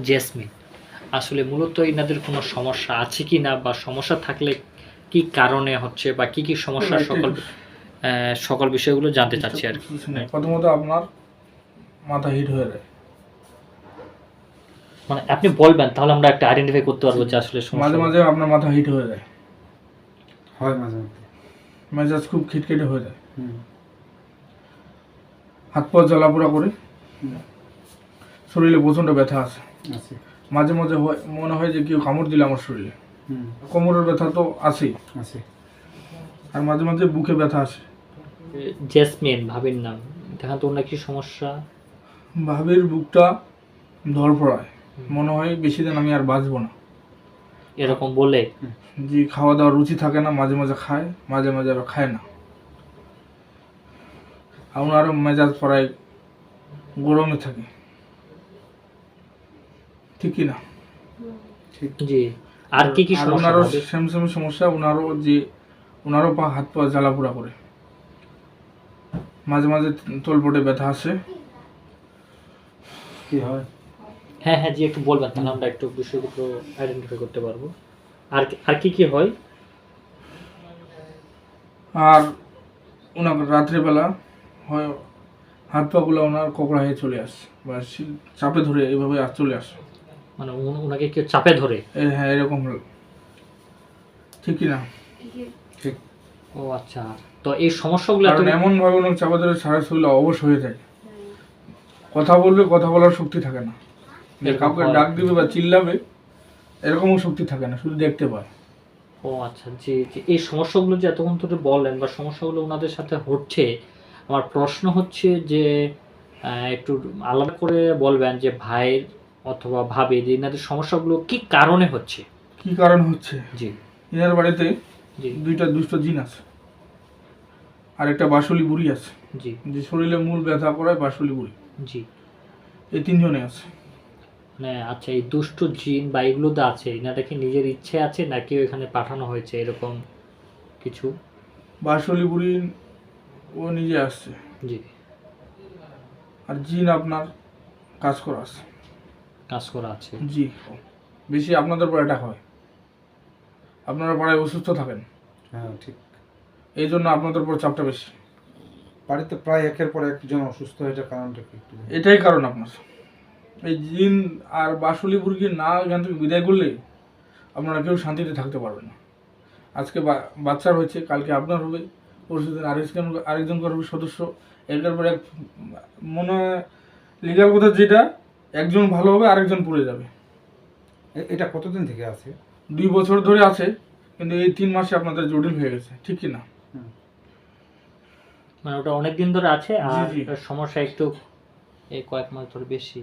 Jasmine আসলে মূলত এনাদের কোনো সমস্যা আছে কি না বা সমস্যা থাকলে কি কারণে হচ্ছে বা কি কি সমস্যা সকল সকল বিষয়গুলো জানতে চাচ্ছি আর কি। নেই। প্রথমত আপনার মাথা হিট হয়ে যায়। মানে আপনি বলবেন তাহলে আমরা একটা আইডেন্টিফাই করতে পারব যে আসলে মাঝে মাঝে আপনার মাথা হিট হয়ে যায়। হয় মাঝে মাঝে। মেজাজ খুব খিটখিটে হয়ে যায়। হুম। হাত পা জ্বালাপোড়া করে। হুম। শরীরে প্রচণ্ড ব্যথা আছে। আছে। মাঝে মাঝে হয় মনে হয় যে কেউ কামড় দিলে আমার শরীরে। কোমরের ব্যথা তো আছেই আছে। আর মাঝে মাঝে বুকে ব্যথা আসে জেসমিন ভাবির নাম। দেখা তো ওনার কি সমস্যা? ভাবির বুকটা ধরপড়ায় মনে হয় বেশি দিন আমি আর বাঁচবো না। এরকম বলে? যে খাওয়া দাওয়ার রুচি থাকে না মাঝে মাঝে খায় মাঝে মাঝে আবার খায় না। আর ওনারও মেজাজ প্রায় গরমে থাকে। ঠিক কি না জি। আর কি কি সমস্যা ওনারও? সেম সেম সমস্যা ওনারও যে ওনারও পা হাত পা জ্বালাপোড়া করে। মাঝে মাঝে তলপটে ব্যথা আসে। কি হয়? হ্যাঁ হ্যাঁ জি একটু বলবেন তাহলে আমরা একটু বিষয়গুলো আইডেন্টিফাই করতে পারব। আর আর কি কি হয়? আর ওনার রাত্রেবেলা হয় হাত পাগুলো ওনার কোকড়া হয়ে চলে আসে বা চাপে ধরে এইভাবে আর চলে আসে। মানে ওনাকে কেউ চাপে ধরে। হ্যাঁ এরকম ঠিক কি না ঠিক। ও আচ্ছা। তো এই সমস্যাগুলো কারণ এত- এমন ভাবে ওনার চাপে ধরে সারা শরীর অবশ হয়ে যায় কথা বললে কথা বলার শক্তি থাকে না। যে কাউকে ডাক দিবে বা চিল্লাবে এরকমও শক্তি থাকে না শুধু দেখতে পায়। ও আচ্ছা জি জি এই সমস্যাগুলো যে এতক্ষণ ধরে বললেন বা সমস্যাগুলো ওনাদের সাথে হচ্ছে আমার প্রশ্ন হচ্ছে যে একটু আলাদা করে বলবেন যে ভাইয়ের অথবা ভাবে যে এনাদের সমস্যাগুলো কি কারণে হচ্ছে? কি কারণ হচ্ছে? জি। ইনার বাড়িতে জি। দুইটা দুষ্ট জিন আছে। আর একটা বাসুলি বুড়ি আছে। জি। যে শরীরে মূল ব্যথা করায় বাসুলি বুড়ি। জি। এই তিনজনে আছে। মানে আচ্ছা এই দুষ্ট জিন বা এগুলো তো আছে। এনাটা কি নিজের ইচ্ছে আছে নাকি এখানে পাঠানো হয়েছে এরকম কিছু? বাসুলি বুড়ি ও নিজে আসছে। জি। আর জিন আপনার কাজ করা আছে। কাজ করা আছে। জি। বেশি আপনাদের পর এটা হয়। আপনারা পাড়ায় অসুস্থ থাকেন। হ্যাঁ ঠিক। এই জন্য আপনাদের পর চাপটা বেশি। বাড়িতে প্রায় একের পর একজন অসুস্থ হয়ে যাওয়ার কারণটা কি একটু বলুন? এটাই কারণ আপনার। এই জিন আর বাসুলি বুড়িকে না এখান থেকে বিদায় করলে আপনারা কেউ শান্তিতে থাকতে পারবেন না। আজকে বা- বাচ্চার হয়েছে কালকে আপনার হবে। পরশু দিন আরেকজন আরেকজন করবে সদস্য। একের পর এক মনে লিগাল কথা যেটা একজন ভালো হবে আরেকজন পড়ে যাবে। এটা কতদিন থেকে আছে? দুই বছর ধরে আছে কিন্তু এই তিন মাসে আপনাদের জটিল হয়ে গেছে ঠিক কি না? মানে ওটা অনেক দিন ধরে আছে আর সমস্যা একটু এই কয়েক মাস ধরে বেশি।